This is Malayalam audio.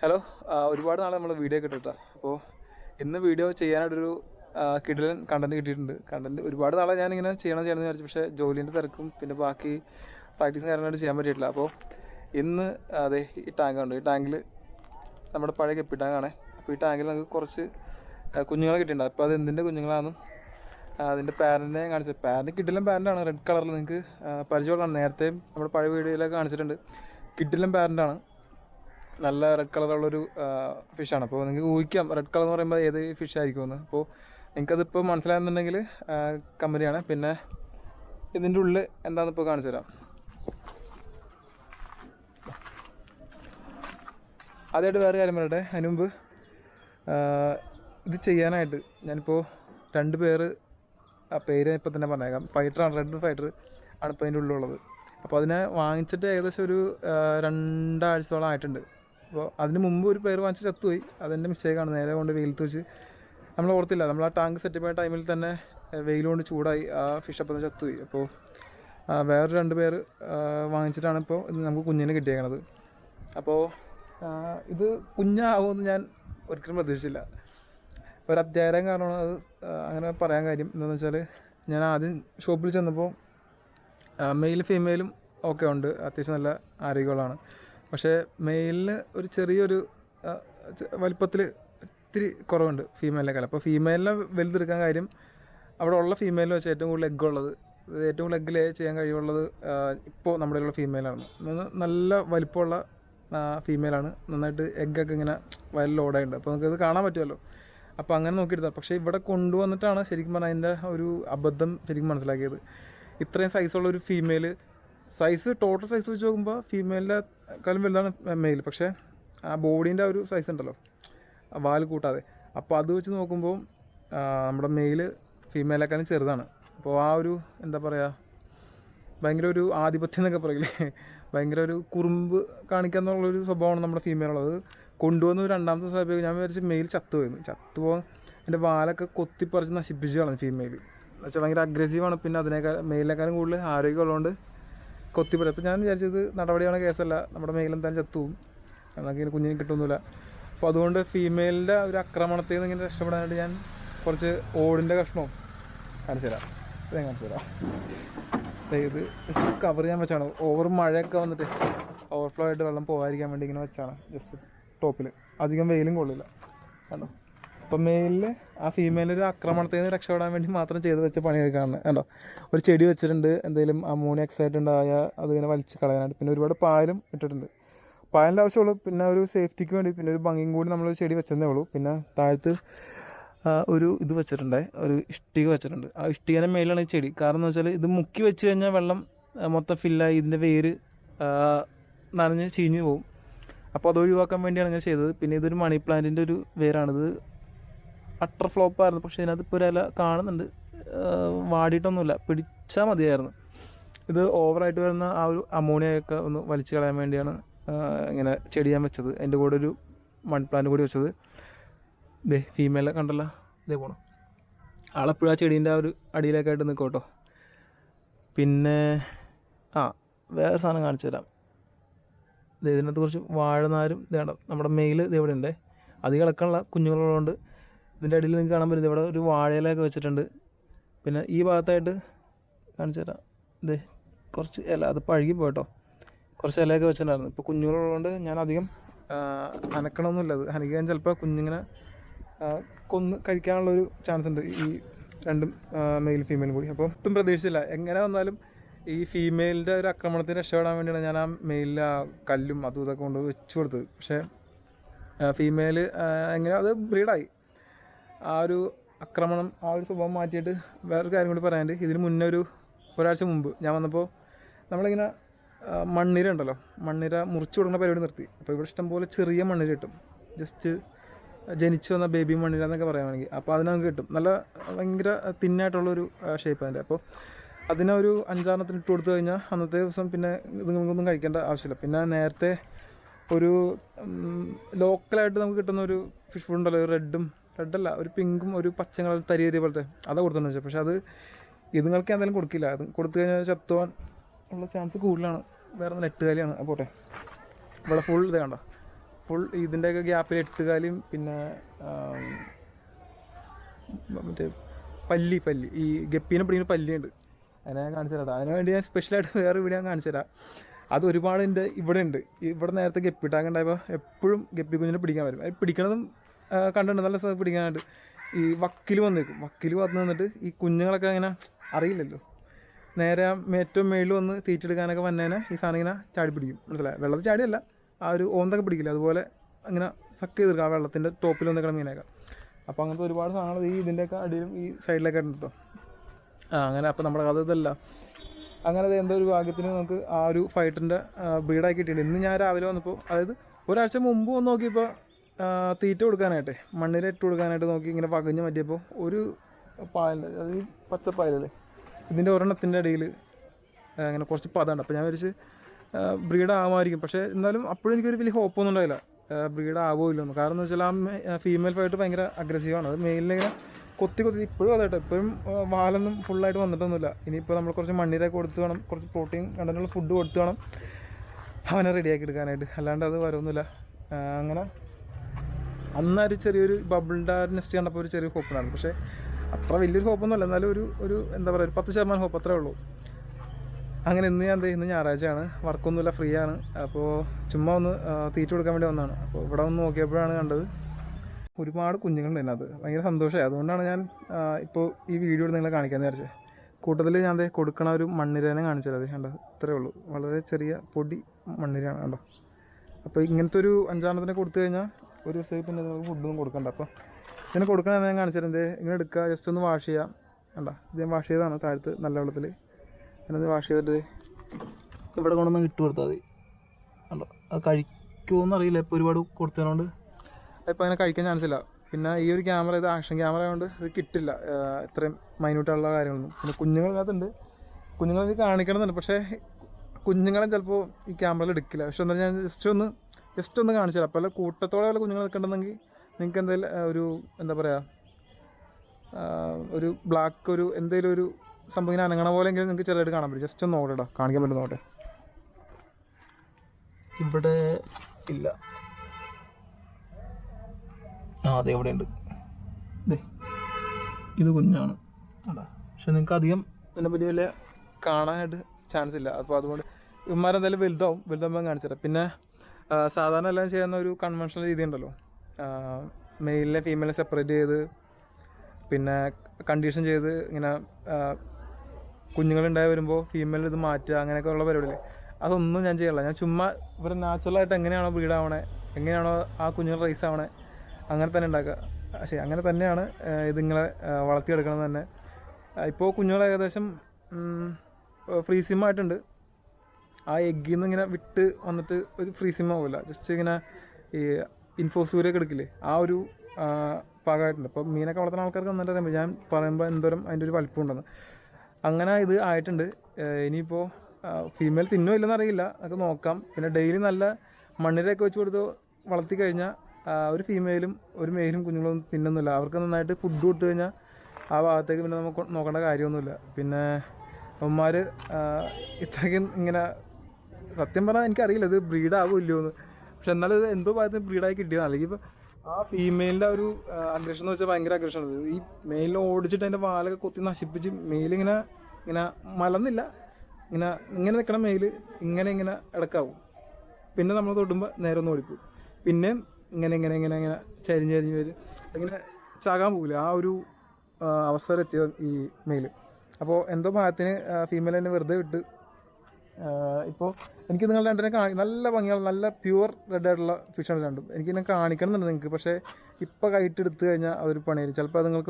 ഹലോ ഒരുപാട് നാളെ നമ്മൾ വീഡിയോ കിട്ടിട്ടാ അപ്പോൾ ഇന്ന് വീഡിയോ ചെയ്യാനായിട്ടൊരു കിടിലൻ കണ്ടന്റ് കിട്ടിയിട്ടുണ്ട്. കണ്ടന്റ് ഒരുപാട് നാളെ ഞാൻ ഇങ്ങനെ ചെയ്യണം ചെയ്യണം എന്ന് വിചാരിച്ചു. പക്ഷേ ജോലിന്റെ തിരക്കും പിന്നെ ബാക്കി പ്രാക്ടീസും കാര്യങ്ങളായിട്ട് ചെയ്യാൻ പറ്റിയിട്ടില്ല. അപ്പോൾ ഇന്ന് അതെ ഈ ടാങ്ക് ഉണ്ട് ഈ ടാങ്കിൽ നമ്മുടെ പഴയ കെപ്പി ടാങ്കാണ് അപ്പോൾ ഈ ടാങ്കിൽ നമുക്ക് കുറച്ച് കുഞ്ഞുങ്ങൾ കിട്ടിയിട്ടുണ്ട്. അപ്പോൾ അത് എന്തിന്റെ കുഞ്ഞുങ്ങളാണെന്നും ആ, അതിന്റെ പാരന്റിനെ കാണിച്ചത് പാരന്റ് കിഡിലും പാരന്റാണ് റെഡ് കളറിൽ നിങ്ങൾക്ക് പരിചയമുള്ളതാണ്. നേരത്തെ നമ്മുടെ പഴയ വീഡിയോയിലൊക്കെ കാണിച്ചിട്ടുണ്ട്. കിഡിലും പാരന്റാണ് നല്ല റെഡ് കളറുള്ളൊരു ഫിഷാണ് അപ്പോൾ നിങ്ങൾക്ക് ഊഹിക്കാം റെഡ് കളർ എന്ന് പറയുമ്പോൾ ഏത് ഫിഷ് ആയിരിക്കുമെന്ന്. അപ്പോൾ നിങ്ങൾക്കതിപ്പോൾ മനസ്സിലാകുന്നുണ്ടെങ്കിൽ കമ്പനിയാണ്. പിന്നെ ഇതിന്റെ ഉള്ളിൽ എന്താണെന്ന് ഇപ്പോൾ കാണിച്ചു തരാം. ആദ്യമായിട്ട് വേറെ കാര്യം പറയട്ടെ. അതിന് മുമ്പ് ഇത് ചെയ്യാനായിട്ട് ഞാനിപ്പോൾ രണ്ട് പേര് ആ പേര് ഇപ്പം തന്നെ പറഞ്ഞേക്കാം. ഫൈറ്ററാണ് റെഡ് ഫൈറ്റർ ആണ് ഇപ്പോൾ അതിന്റെ ഉള്ളിലുള്ളത്. അപ്പോൾ അതിനെ വാങ്ങിച്ചിട്ട് ഏകദേശം ഒരു രണ്ടാഴ്ചത്തോളം ആയിട്ടുണ്ട്. അപ്പോൾ അതിന് മുമ്പ് ഒരു പേര് വാങ്ങിച്ച് ചത്തുപോയി. അതെന്റെ മിസ്റ്റേക്കാണ് നേരെ കൊണ്ട് വെയിലത്ത് വെച്ച് നമ്മൾ ഓർത്തില്ല. നമ്മൾ ആ ടാങ്ക് സെറ്റപ്പ് ആയ ടൈമിൽ തന്നെ വെയിൽ കൊണ്ട് ചൂടായി ആ ഫിഷ് അപ്പം ചത്തുപോയി. അപ്പോൾ വേറെ രണ്ട് പേര് വാങ്ങിച്ചിട്ടാണ് ഇപ്പോൾ ഇത് നമുക്ക് കുഞ്ഞിനെ കിട്ടിയേക്കണത്. അപ്പോൾ ഇത് കുഞ്ഞാവുമെന്ന് ഞാൻ ഒരിക്കലും പ്രതീക്ഷിച്ചില്ല. ഒരു അധ്യായം കാരണമാണ് അത് അങ്ങനെ പറയാൻ കാര്യം. എന്താണെന്ന് വെച്ചാൽ ഞാൻ ആദ്യം ഷോപ്പിൽ ചെന്നപ്പോൾ മെയിലും ഫീമെയിലും ഒക്കെ ഉണ്ട്. അത്യാവശ്യം നല്ല ആരോഗ്യമുള്ളതാണ്. പക്ഷേ മെയിലിന് ഒരു ചെറിയൊരു വലിപ്പത്തിൽ ഇത്തിരി കുറവുണ്ട് ഫീമെയിലിനേക്കാൾ. അപ്പോൾ ഫീമെയിലിനെ വലുതെടുക്കാൻ കാര്യം അവിടെ ഉള്ള ഫീമെയിലിന് വെച്ച് ഏറ്റവും കൂടുതൽ എഗ് ഉള്ളത്. ഏറ്റവും കൂടുതൽ എഗ് ചെയ്യാൻ കഴിവുള്ളത് ഇപ്പോൾ നമ്മുടെ ഉള്ള ഫീമെയിലാണ്. നല്ല വലിപ്പമുള്ള ഫീമെയിലാണ്. നന്നായിട്ട് എഗ്ഗൊക്കെ ഇങ്ങനെ വയലിൽ ലോഡായിട്ടുണ്ട് അപ്പോൾ നമുക്കത് കാണാൻ പറ്റുമല്ലോ. അപ്പോൾ അങ്ങനെ നോക്കിയെടുത്താൽ പക്ഷേ ഇവിടെ കൊണ്ടുവന്നിട്ടാണ് ശരിക്കും പറഞ്ഞാൽ അതിന്റെ ഒരു അബദ്ധം ശരിക്കും മനസ്സിലാക്കിയത്. ഇത്രയും സൈസുള്ള ഒരു ഫീമെയിൽ സൈസ് ടോട്ടൽ സൈസ് വെച്ച് നോക്കുമ്പോൾ ഫീമെയിലിന്റെ കാലം വലുതാണ് മെയിൽ പക്ഷേ ആ ബോഡീന്റെ ഒരു സൈസ് ഉണ്ടല്ലോ. വാൽ കൂട്ടാതെ. അപ്പോൾ അത് വെച്ച് നോക്കുമ്പോൾ നമ്മുടെ മെയിൽ ഫീമെയിലേക്കാളും ചെറുതാണ്. അപ്പോൾ ആ ഒരു എന്താ പറയുക ഭയങ്കര ഒരു ആധിപത്യം എന്നൊക്കെ പറയില്ലേ? ഭയങ്കര ഒരു കുറുമ്പ് കാണിക്കുക എന്നുള്ളൊരു സ്വഭാവമാണ് നമ്മുടെ ഫീമെയിലുള്ളത് കൊണ്ടുവന്ന് രണ്ടാമത്തെ സ്വഭാവം ഞാൻ വിചാരിച്ച് മെയിൽ ചത്തുപോയിരുന്നു ചത്തുപോകാൻ എന്റെ വാലൊക്കെ കൊത്തിപ്പറിച്ച് നശിപ്പിച്ച് കളഞ്ഞു ഫീമെയിൽ എന്നുവെച്ചാൽ ഭയങ്കര അഗ്രസീവാണ് പിന്നെ അതിനേക്കാൾ മെയിലിനേക്കാളും കൂടുതൽ ആരോഗ്യമുള്ളതുകൊണ്ട് കൊത്തിപ്പറി അപ്പോൾ ഞാൻ വിചാരിച്ചത് നടപടിയാണ് കേസല്ല. നമ്മുടെ മെയിൽ എന്തായാലും ചത്തുവും നമുക്ക് ഇങ്ങനെ കുഞ്ഞിനെ കിട്ടുന്നില്ല അപ്പോൾ അതുകൊണ്ട് ഫീമെയിലിന്റെ ഒരു ആക്രമണത്തിൽ നിന്ന് ഇങ്ങനെ രക്ഷപ്പെടാനായിട്ട് ഞാൻ കുറച്ച് ഓടിന്റെ കഷ്ണവും കാണിച്ചു തരാം. ഞാൻ കാണിച്ചു തരാം. ഇത് കവർ ചെയ്യാൻ വെച്ചാണ്. ഓവർ മഴയൊക്കെ വന്നിട്ട് ഓവർഫ്ലോ ആയിട്ട് വെള്ളം പോകാതിരിക്കാൻ വേണ്ടി ഇങ്ങനെ വെച്ചാണ്. ജസ്റ്റ് ടോപ്പിൽ അധികം വെയിലും കൊള്ളില്ല. കണ്ടോ? അപ്പം മെയിലിൽ ആ ഫീമെയിൽ ഒരു ആക്രമണത്തിൽ നിന്ന് രക്ഷപ്പെടാൻ വേണ്ടി മാത്രം ചെയ്ത് വെച്ച പണിയൊക്കെയാണ് കണ്ടോ ഒരു ചെടി വെച്ചിട്ടുണ്ട് എന്തെങ്കിലും അമോണിയ എക്സൈറ്റ് ഉണ്ടായ അതിങ്ങനെ വലിച്ച് കളയാനായിട്ട്. പിന്നെ ഒരുപാട് പായലും ഇട്ടിട്ടുണ്ട്. പായലിന്റെ ആവശ്യമുള്ളൂ പിന്നെ ഒരു സേഫ്റ്റിക്ക് വേണ്ടി പിന്നെ ഒരു ഭംഗിയും കൂടി നമ്മൾ ചെടി വെച്ചതേ ഉള്ളൂ. പിന്നെ താഴത്ത് ഒരു ഇത് വെച്ചിട്ടുണ്ട് ഒരു ഇഷ്ടിക വെച്ചിട്ടുണ്ട്. ആ ഇഷ്ടികയുടെ മേലാണ് ഈ ചെടി. കാരണം എന്ന് വെച്ചാൽ ഇത് മുക്കി വെച്ച് കഴിഞ്ഞാൽ വെള്ളം മൊത്തം ഫില്ലായി ഇതിന്റെ വേര് നനഞ്ഞ് ചീഞ്ഞ് പോകും അപ്പോൾ അത് ഒഴിവാക്കാൻ വേണ്ടിയാണ് ഞാൻ ചെയ്തത്. പിന്നെ ഇതൊരു മണി പ്ലാന്റിന്റെ ഒരു വേരാണിത്. അട്ടർ ഫ്ലോപ്പായിരുന്നു പക്ഷേ ഇതിനകത്ത് ഇപ്പോൾ ഒരു ഇല കാണുന്നുണ്ട്. വാടിയിട്ടൊന്നുമില്ല. പിടിച്ചാൽ മതിയായിരുന്നു. ഇത് ഓവറായിട്ട് വരുന്ന ആ ഒരു അമോണിയൊക്കെ ഒന്ന് വലിച്ചു കളയാൻ വേണ്ടിയാണ് ഇങ്ങനെ ചെടി ഞാൻ വെച്ചത്. എന്റെ കൂടെ ഒരു മണി പ്ലാന്റ് കൂടി വെച്ചത്. ദേ ഫീമെയിലെ കണ്ടല്ലോ. ഇതേ പോണം. ആളെപ്പോഴും ആ ചെടീന്റെ ആ ഒരു അടിയിലേക്കായിട്ട് നിൽക്കും കേട്ടോ. പിന്നെ ആ വേറെ സാധനം കാണിച്ചു തരാം. ഇതിനകത്ത് കുറച്ച് വാഴനാരും ഇതേണ്ട നമ്മുടെ മെയിൽ ഇത് ഇവിടെ ഉണ്ട് അത് കിടക്കാനുള്ള കുഞ്ഞുങ്ങളുള്ളതുകൊണ്ട് ഇതിന്റെ അടിയിൽ നിങ്ങൾക്ക് കാണാൻ പറ്റും ഇവിടെ ഒരു വാഴയിലൊക്കെ വെച്ചിട്ടുണ്ട്. പിന്നെ ഈ ഭാഗത്തായിട്ട് കാണിച്ചു തരാം. ഇത് കുറച്ച് ഇല. അത് പഴുകി പോയിട്ടോ. കുറച്ച് ഇലയൊക്കെ വെച്ചിട്ടുണ്ടായിരുന്നു. ഇപ്പോൾ കുഞ്ഞുങ്ങളുള്ളതുകൊണ്ട് ഞാൻ അധികം അനക്കണമൊന്നുമില്ല. അത് അനക്കാൻ ചിലപ്പോൾ കുഞ്ഞിങ്ങനെ കൊന്ന് കഴിക്കാനുള്ളൊരു ചാൻസ് ഉണ്ട് ഈ രണ്ടും മെയിൽ ഫീമെയിലും കൂടി. അപ്പോൾ ഒട്ടും പ്രതീക്ഷിച്ചില്ല. എങ്ങനെ വന്നാലും ഈ ഫീമെയിലിന്റെ ഒരു ആക്രമണത്തിന് രക്ഷപ്പെടാൻ വേണ്ടിയാണ് ഞാൻ ആ മെയിലിൽ ആ കല്ലും അതും ഇതൊക്കെ കൊണ്ട് വെച്ചു കൊടുത്തത്. പക്ഷേ ഫീമെയിൽ എങ്ങനെ അത് ബ്രീഡായി ആ ഒരു ആക്രമണം ആ ഒരു സ്വഭാവം മാറ്റിയിട്ട് വേറൊരു കാര്യം കൂടി പറയാനുണ്ട്. ഇതിന് മുന്നേ ഒരു ഒരാഴ്ച മുമ്പ് ഞാൻ വന്നപ്പോൾ നമ്മളിങ്ങനെ മണ്ണിര ഉണ്ടല്ലോ മണ്ണിര മുറിച്ചു കൊടുക്കുന്ന പരിപാടി നിർത്തി. അപ്പോൾ ഇവിടെ ഇഷ്ടംപോലെ ചെറിയ മണ്ണിര കിട്ടും. ജസ്റ്റ് ജനിച്ചു വന്ന ബേബി മണ്ണിര എന്നൊക്കെ പറയുകയാണെങ്കിൽ അപ്പോൾ അതിന് നമുക്ക് കിട്ടും. നല്ല ഭയങ്കര തിന്നായിട്ടുള്ളൊരു ഷേപ്പ് അതിന്റെ അപ്പോൾ അതിനെ ഒരു അഞ്ചാറെണ്ണത്തിന് ഇട്ട് കൊടുത്തു കഴിഞ്ഞാൽ അന്നത്തെ ദിവസം പിന്നെ ഇത് നിങ്ങൾക്കൊന്നും കഴിക്കേണ്ട ആവശ്യമില്ല. പിന്നെ നേരത്തെ ഒരു ലോക്കലായിട്ട് നമുക്ക് കിട്ടുന്ന ഒരു ഫിഷ് ഫുഡ് ഉണ്ടല്ലോ റെഡും റെഡല്ല ഒരു പിങ്കും ഒരു പച്ച കളർ തരി തരി പോലത്തെ അതാ കൊടുത്തെന്ന് വെച്ചാൽ പക്ഷെ അത് ഇതുങ്ങൾക്ക് എന്തായാലും കൊടുക്കില്ല. അത് കൊടുത്തു കഴിഞ്ഞാൽ ചത്തുവാൻ ഉള്ള ചാൻസ് കൂടുതലാണ്. വേറെ നെറ്റ് കാലിയാണ് പോട്ടെ. ഇവിടെ ഫുൾ ഇത് കണ്ടോ? ഫുൾ ഇതിന്റെയൊക്കെ ഗ്യാപ്പിൽ കാലിയും പിന്നെ മറ്റേ പല്ലി പല്ലി. ഈ ഗപ്പീനെ പിടിക്കുന്ന പല്ലിയുണ്ട്. അതിനെ ഞാൻ കാണിച്ചു തരാം അതിന് വേണ്ടി ഞാൻ സ്പെഷ്യലായിട്ട് വേറെ വീഡിയോ ഞാൻ കാണിച്ചു തരാം. അത് ഒരുപാട് എന്റെ ഇവിടെ ഉണ്ട് ഇവിടെ നേരത്തെ ഗപ്പി എപ്പോഴും ഗപ്പി കുഞ്ഞിനെ പിടിക്കാൻ വരും. അത് പിടിക്കണതും കണ്ടിട്ടുണ്ട്. നല്ല സ്ഥലത്ത് പിടിക്കാനായിട്ട്. ഈ വക്കിൽ വന്നേക്കും. വക്കിൽ വന്ന് നിന്നിട്ട് ഈ കുഞ്ഞുങ്ങളൊക്കെ അങ്ങനെ അറിയില്ലല്ലോ. നേരെ ഏറ്റവും മേളിൽ വന്ന് തീറ്റെടുക്കാനൊക്കെ വന്നേനെ ഈ സാധനം ഇങ്ങനെ ചാടി പിടിക്കും. മനസ്സിലായി? വെള്ളത്തിൽ ചാടിയല്ല. ആ ഒരു ഓന്തൊക്കെ പിടിക്കില്ല? അതുപോലെ അങ്ങനെ സക്ക് ചെയ്ത് ആ വെള്ളത്തിന്റെ ടോപ്പിൽ വന്നേക്കണ മീനൊക്കെ. അപ്പോൾ അങ്ങനത്തെ ഒരുപാട് സാധനങ്ങൾ ഈ ഇതിന്റെയൊക്കെ അടിയിലും ഈ സൈഡിലൊക്കെ ഉണ്ട് കേട്ടോ ആ അങ്ങനെ അപ്പോൾ നമ്മുടെ കഥ ഇതല്ല. അങ്ങനെ എന്തോ ഒരു ഭാഗ്യത്തിന് നമുക്ക് ആ ഒരു ഫൈറ്ററിന്റെ ബ്രീഡാക്കി കിട്ടിയിട്ടുണ്ട്. ഇന്ന് ഞാൻ രാവിലെ വന്നപ്പോൾ അതായത് ഒരാഴ്ച മുമ്പ് വന്ന് നോക്കിയപ്പോൾ തീറ്റ കൊടുക്കാനായിട്ട് മണ്ണിൽ ഇട്ട് കൊടുക്കാനായിട്ട് നോക്കി ഇങ്ങനെ പകഞ്ഞ് മാറ്റിയപ്പോൾ ഒരു പായലുണ്ട് അത് ഈ പച്ചപ്പായലല്ലേ? ഇതിന്റെ ഒരെണ്ണത്തിന്റെ ഇടയിൽ അങ്ങനെ കുറച്ച് പതമുണ്ട് അപ്പോൾ ഞാൻ വിചാരിച്ച് ബ്രീഡ് ആവുമായിരിക്കും. പക്ഷേ എന്നാലും അപ്പോഴും എനിക്കൊരു വലിയ ഹോപ്പൊന്നും ഉണ്ടായില്ല. ബ്രീഡ് ആവുമോ ഇല്ലെന്ന് കാരണം എന്ന് വെച്ചാൽ ആ ഫീമെയിൽ ഫൈറ്റ് ഭയങ്കര അഗ്രസീവാണ് അത് മെയിലിനെ കൊത്തി കൊത്തി ഇപ്പോഴും അതായിട്ട് ഇപ്പോഴും വാലൊന്നും ഫുള്ളായിട്ട് വന്നിട്ടൊന്നുമില്ല. ഇനിയിപ്പോൾ നമ്മൾ കുറച്ച് മണ്ണിരൊക്കെ കൊടുത്ത് വേണം കുറച്ച് പ്രോട്ടീൻ കണ്ടന്റുള്ള ഫുഡ് കൊടുത്ത് വേണം അവനെ റെഡിയാക്കി എടുക്കാനായിട്ട്. അല്ലാണ്ട് അത് വരൊന്നുമില്ല ആ, അങ്ങനെ അന്നൊരു ചെറിയൊരു ബബിളിന്റെ നെസ്റ്റ് കണ്ടപ്പോൾ ഒരു ചെറിയ ഹോപ്പ് ഉണ്ടായിരുന്നു. പക്ഷേ അത്ര വലിയൊരു ഹോപ്പൊന്നുമല്ല എന്നാലും ഒരു ഒരു എന്താ പറയുക ഒരു പത്ത് ശതമാനം ഹോപ്പ് അത്രേ ഉള്ളൂ. അങ്ങനെ ഇന്ന് ഞാൻ ഇന്ന് ഞായറാഴ്ചയാണ്. വർക്കൊന്നുമില്ല ഫ്രീ ആണ്. അപ്പോൾ ചുമ്മാ ഒന്ന് തീറ്റ കൊടുക്കാൻ വേണ്ടി വന്നതാണ്. അപ്പോൾ ഇവിടെ ഒന്ന് നോക്കിയപ്പോഴാണ് കണ്ടത് ഒരുപാട് കുഞ്ഞുങ്ങളുണ്ട് അതിനകത്ത് ഭയങ്കര സന്തോഷമായി. അതുകൊണ്ടാണ് ഞാൻ ഇപ്പോൾ ഈ വീഡിയോ നിങ്ങളെ കാണിക്കാൻ വിചാരിച്ചത്. കൂട്ടത്തിൽ ഞാൻ അതേ കൊടുക്കണ ഒരു മണ്ണിരനെ കാണിച്ചത് അത് കണ്ടോ. ഇത്രയേ ഉള്ളൂ. വളരെ ചെറിയ പൊടി മണ്ണിരയാണ് കണ്ടോ. അപ്പോൾ ഇങ്ങനത്തെ ഒരു അഞ്ചാമത്തിനെ കൊടുത്തു കഴിഞ്ഞാൽ ഒരു ദിവസം പിന്നെ നമുക്ക് ഫുഡൊന്നും കൊടുക്കണ്ട. അപ്പോൾ ഇതിന് കൊടുക്കണമെന്ന് ഞാൻ കാണിച്ചിരുന്നത് ഇങ്ങനെ എടുക്കുക. ജസ്റ്റ് ഒന്ന് വാഷ് ചെയ്യാം കണ്ടോ? ഇത് ഞാൻ വാഷ് ചെയ്തതാണ് താഴത്ത് നല്ല വെള്ളത്തിൽ ഞാനത് വാഷ് ചെയ്തിട്ട് ഇവിടെ കൊണ്ടൊന്ന് ഇട്ട് കൊടുത്താൽ മതി. കണ്ടോ? അത് കഴിക്കുമോയെന്ന് അറിയില്ല ഇപ്പോൾ ഒരുപാട് കൊടുത്തതുകൊണ്ട് ഇപ്പോൾ അങ്ങനെ കഴിക്കാൻ ചാൻസ് ഇല്ല. പിന്നെ ഈ ഒരു ക്യാമറ ഇത് ആക്ഷൻ ക്യാമറ ആയതുകൊണ്ട് ഇത് കിട്ടില്ല. ഇത്രയും മൈന്യൂട്ടുള്ള കാര്യങ്ങളൊന്നും. പിന്നെ കുഞ്ഞുങ്ങളിനകത്തുണ്ട് കുഞ്ഞുങ്ങളെ കാണിക്കണമെന്നുണ്ട്. പക്ഷേ കുഞ്ഞുങ്ങളെ ചിലപ്പോൾ ഈ ക്യാമറയിൽ എടുക്കില്ല. പക്ഷെ എന്നാൽ ഞാൻ ജസ്റ്റ് ഒന്ന് ജസ്റ്റ് ഒന്ന് കാണിച്ചു തരാം. അപ്പോൾ കൂട്ടത്തോടെ വല്ല കുഞ്ഞുങ്ങൾ നിൽക്കണമെന്നെങ്കിൽ നിങ്ങൾക്ക് എന്തെങ്കിലും ഒരു എന്താ പറയുക ഒരു ബ്ലാക്ക് ഒരു എന്തെങ്കിലും ഒരു സംഭവം ഇങ്ങനെ അനങ്ങണ പോലെയെങ്കിലും നിങ്ങൾക്ക് ചെറുതായിട്ട് കാണാൻ പറ്റും. ജസ്റ്റ് ഒന്ന് നോക്കട്ടോ കാണിക്കാൻ പറ്റും നോട്ടെ ഇവിടെ ഇല്ല. ആ അതെ ഇവിടെ ഉണ്ട്. ഇത് കുഞ്ഞാണ്. അതാ. പക്ഷെ നിങ്ങൾക്ക് അധികം ഇതിനെ പറ്റി വലിയ കാണാനായിട്ട് ചാൻസ് ഇല്ല. അപ്പോൾ അതുകൊണ്ട് ഇവന്മാരെന്തായാലും വലുതാവും. വലുതാകുമ്പോൾ കാണിച്ചു തരാം. പിന്നെ സാധാരണ എല്ലാം ചെയ്യുന്ന ഒരു കൺവെൻഷണൽ രീതി ഉണ്ടല്ലോ. മെയിലിനെ ഫീമെയിലെ സെപ്പറേറ്റ് ചെയ്ത് പിന്നെ കണ്ടീഷൻ ചെയ്ത് ഇങ്ങനെ കുഞ്ഞുങ്ങളുണ്ടായി വരുമ്പോൾ ഫീമെയിൽ ഇത് മാറ്റുക അങ്ങനെയൊക്കെ ഉള്ള പരിപാടിയില്ലേ? അതൊന്നും ഞാൻ ചെയ്യില്ല ഞാൻ ചുമ്മാ ഇവർ നാച്ചുറലായിട്ട് എങ്ങനെയാണോ ബ്രീഡാവണേ എങ്ങനെയാണോ ആ കുഞ്ഞുങ്ങൾ റൈസ് ആവണേ അങ്ങനെ തന്നെ ഉണ്ടാക്കുക. പക്ഷേ അങ്ങനെ തന്നെയാണ് ഇതിങ്ങളെ വളർത്തിയെടുക്കണത് തന്നെ. ഇപ്പോൾ കുഞ്ഞുങ്ങൾ ഏകദേശം ഫ്രീസിമായിട്ടുണ്ട് ആ എഗ്ഗിൽ നിന്ന് ഇങ്ങനെ വിട്ട് വന്നിട്ട് ഒരു ഫ്രീസിം ആവില്ല ജസ്റ്റ് ഇങ്ങനെ ഈ ഇൻഫോസൂരൊക്കെ എടുക്കില്ലേ? ആ ഒരു പാകമായിട്ടുണ്ട് അപ്പോൾ മീനൊക്കെ വളർത്തുന്ന ആൾക്കാർക്ക് നന്നായിട്ട് അറിയാം ഞാൻ പറയുമ്പോൾ എന്തോരം അതിന്റെ ഒരു വലിപ്പം ഉണ്ടെന്ന്. അങ്ങനെ ഇത് ആയിട്ടുണ്ട്. ഇനിയിപ്പോൾ ഫീമെയിൽ തിന്നോ ഇല്ലെന്ന് അറിയില്ല. അതൊക്കെ നോക്കാം. പിന്നെ ഡെയിലി നല്ല മണ്ണിരയൊക്കെ വെച്ച് കൊടുത്ത് വളർത്തി കഴിഞ്ഞാൽ ഒരു ഫീമെയിലും ഒരു മെയിലും കുഞ്ഞുങ്ങളൊന്നും തിന്നുന്നില്ല. അവർക്ക് നന്നായിട്ട് ഫുഡ് കൊടുത്തു കഴിഞ്ഞാൽ ആ ഭാഗത്തേക്ക് പിന്നെ നമുക്ക് നോക്കേണ്ട കാര്യമൊന്നുമില്ല. പിന്നെ അവന്മാർ ഇത്രയ്ക്കും ഇങ്ങനെ സത്യം പറഞ്ഞാൽ എനിക്കറിയില്ല ഇത് ബ്രീഡ് ആകുമോ ഇല്ലയോ എന്ന്. പക്ഷെ എന്നാലും ഇത് എന്തോ ഭാഗത്ത് ബ്രീഡായി കിട്ടിയതാണ് അല്ലെങ്കിൽ ഇപ്പോൾ ആ ഫീമെയിലിന്റെ ഒരു അഗ്രഷൻ എന്ന് വെച്ചാൽ ഭയങ്കര അഗ്രഷനാണ് ഈ മെയിലിനെ ഓടിച്ചിട്ട് അതിന്റെ വാലൊക്കെ കൊത്തി നശിപ്പിച്ച് മെയിലിങ്ങനെ ഇങ്ങനെ മലന്നില്ല ഇങ്ങനെ ഇങ്ങനെ നിൽക്കണ മെയിൽ ഇങ്ങനെ ഇങ്ങനെ ഇടക്കാവും. പിന്നെ നമ്മൾ തൊടുമ്പോൾ നേരെ ഒന്ന് ഓടിപ്പോവും. പിന്നെ ഇങ്ങനെ ഇങ്ങനെ ഇങ്ങനെ ഇങ്ങനെ ചരിഞ്ഞ് ചരിഞ്ഞ് വരും. ഇങ്ങനെ ചാകാൻ പോകില്ല ആ ഒരു അവസരം ഈ മെയിൽ അപ്പോൾ എന്തോ ഭാഗത്തിന് ഫീമെയിൽ തന്നെ വെറുതെ വിട്ട് ഇപ്പോൾ എനിക്ക് നിങ്ങൾ രണ്ടിനെ കാണി നല്ല ഭംഗിയുള്ള നല്ല പ്യുവർ റെഡ് ആയിട്ടുള്ള ഫിഷാണ് രണ്ടും എനിക്കിതിനെ കാണിക്കണം എന്നുണ്ട് നിങ്ങൾക്ക് പക്ഷേ ഇപ്പോൾ കൈയിട്ട് എടുത്തു കഴിഞ്ഞാൽ അതൊരു പണിയായിരിക്കും. ചിലപ്പോൾ അത് നിങ്ങൾക്ക്